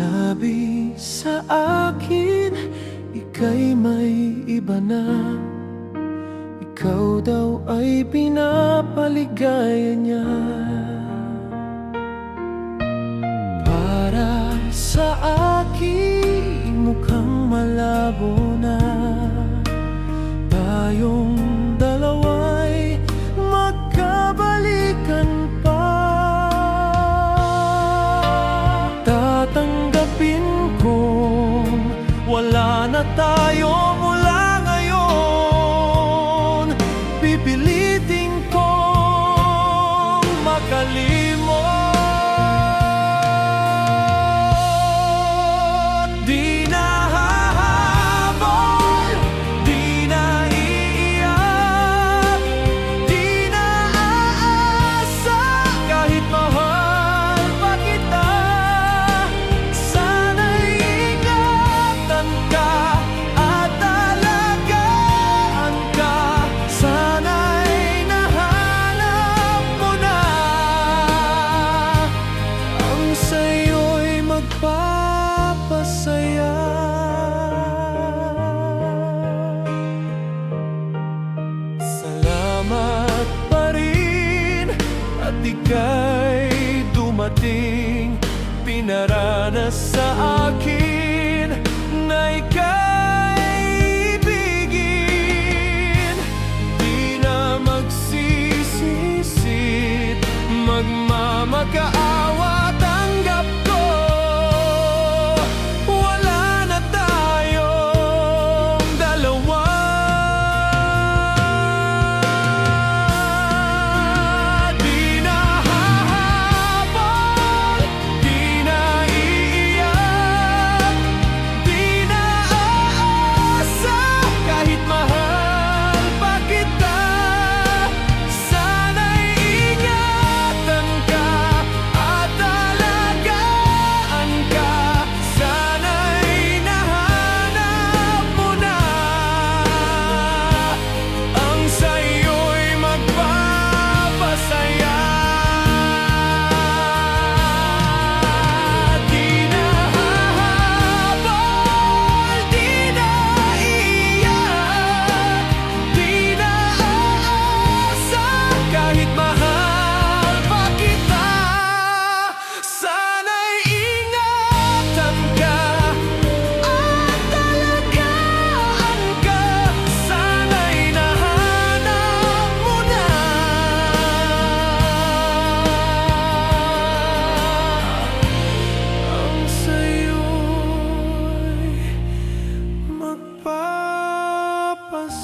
Sinabi sa akin, ika'y may iba na. Ikaw daw ay pinapaligaya niya. Para sa akin na tayo. ika'y dumating Pinaranas sa akin.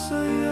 say